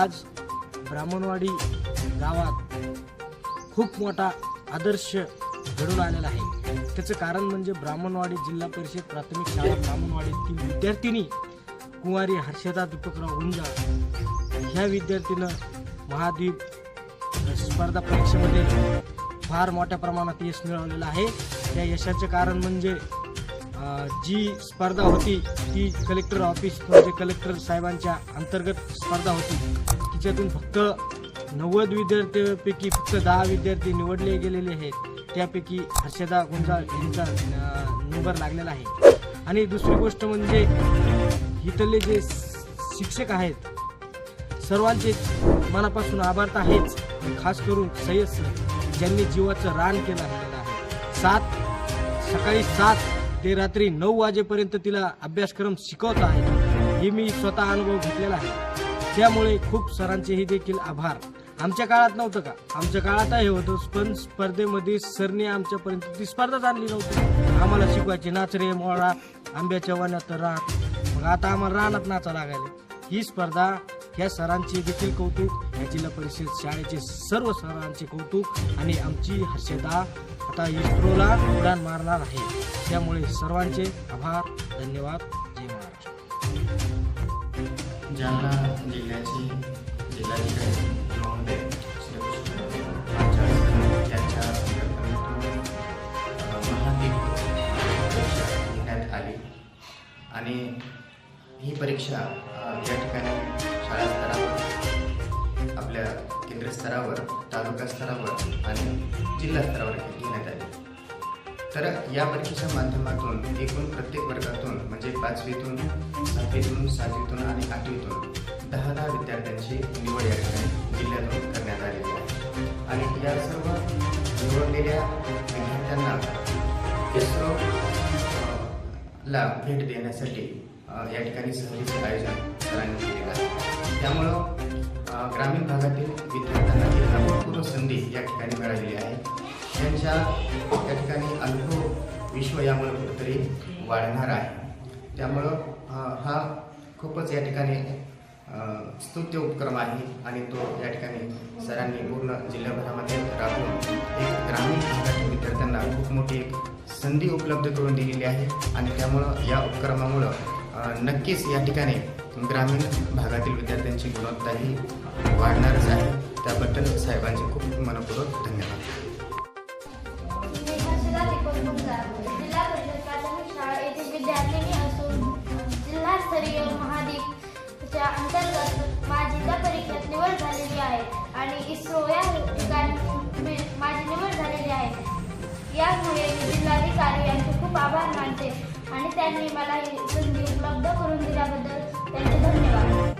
आज ब्राह्मणवाडी गावात खूप मोठा आदर्श घडून आलेला आहे. त्याचं कारण म्हणजे ब्राह्मणवाडी जिल्हा परिषद प्राथमिक शाळा ब्राह्मणवाडीतील विद्यार्थिनी कुंवारी हर्षदा दीपकराव गुंजा ह्या विद्यार्थीनं महाद्वीप स्पर्धा परीक्षेमध्ये फार मोठ्या प्रमाणात यश मिळवलेलं आहे. त्या यशाचे कारण म्हणजे जी स्पर्धा होती ती कलेक्टर ऑफिस म्हणजे कलेक्टर साहेबांच्या अंतर्गत स्पर्धा होती. तिच्यातून फक्त नव्वद विद्यार्थ्यांपैकी फक्त दहा विद्यार्थी निवडले गेलेले आहेत. त्यापैकी हर्षदा गुंजा यांचा नंबर लागलेला आहे. आणि दुसरी गोष्ट म्हणजे इथले जे शिक्षक आहेत सर्वांचे मनापासून आभार तर आहेच. खास करून सय्यद सर ज्यांनी जीवाचं रान केलं आहे. सात सकाळी सात ते रात्री नऊ वाजेपर्यंत तिला अभ्यासक्रम शिकवत आहे हे मी स्वतः अनुभव घेतलेला आहे. त्यामुळे खूप सरांचेही देखील आभार. आमच्या काळात नव्हतं का? आमच्या काळात हे होतं पण स्पर्धेमध्ये सरने आमच्यापर्यंत ती स्पर्धाच आणली नव्हती. आम्हाला शिकवायचे नाचरे मोळा आंब्याच्या वनात रान मग आता आम्हाला रानात नाचा लागायला. ही स्पर्धा या सरांचे देखील कौतुक या जिल्हा परिषद शाळेचे सर्व सरांचे कौतुक आणि आमची हर्षदा आता इस्रोला उडान मारणार आहे. त्यामुळे सर्वांचे आभार धन्यवाद जय महाराष्ट्र. जालना जिल्ह्याचे जिल्हाधिकारी ही परीक्षा या ठिकाणी शाळा स्तरावर आपल्या केंद्र स्तरावर तालुका स्तरावर आणि जिल्हा स्तरावर घेण्यात आली. तर या परीक्षेच्या माध्यमातून एकूण प्रत्येक वर्गातून म्हणजे पाचवीतून सातवीतून सातवीतून आणि आठवीतून दहा दहा विद्यार्थ्यांची निवड या ठिकाणी जिल्ह्यातून करण्यात आलेली आहे आणि या सर्व निवडलेल्या विद्यार्थ्यांना इस्रो ला भेट देण्यासाठी या ठिकाणी सहलीचं आयोजन सरांनी केलेलं आहे. त्यामुळं ग्रामीण भागातील विद्यार्थ्यांना एक अभूतपूर्व संधी या ठिकाणी मिळालेली आहे. त्यांच्या या ठिकाणी अनुभव विश्व यामुळे कुठेतरी वाढणार आहे. त्यामुळं हा खूपच या ठिकाणी स्तुत्य उपक्रम आहे आणि तो या ठिकाणी सरांनी पूर्ण जिल्ह्याभरामध्ये राबवून एक ग्रामीण भागातील विद्यार्थ्यांना खूप मोठी एक संधी उपलब्ध करून दिलेली आहे. आणि त्यामुळं या उपक्रमामुळं नक्कीच या ठिकाणी ग्रामीण भागातील विद्यार्थ्यांची गुणवत्ताही वाढणारच आहे. त्याबद्दल साहेबांचे खूप मनपूर्वक धन्यवाद. जिल्हा परिषद प्राथमिक शाळा येथील विद्यार्थिनी असून जिल्हास्तरीय महादीपच्या अंतर्गत माझी जिल्हा परीक्षेत निवड झालेली आहे आणि इस्रो या ठिकाणी माझी निवड झालेली आहे यामुळे जिल्हाधिकारी यांचे त्यांनी मला संधी उपलब्ध करून दिल्याबद्दल त्यांचे धन्यवाद.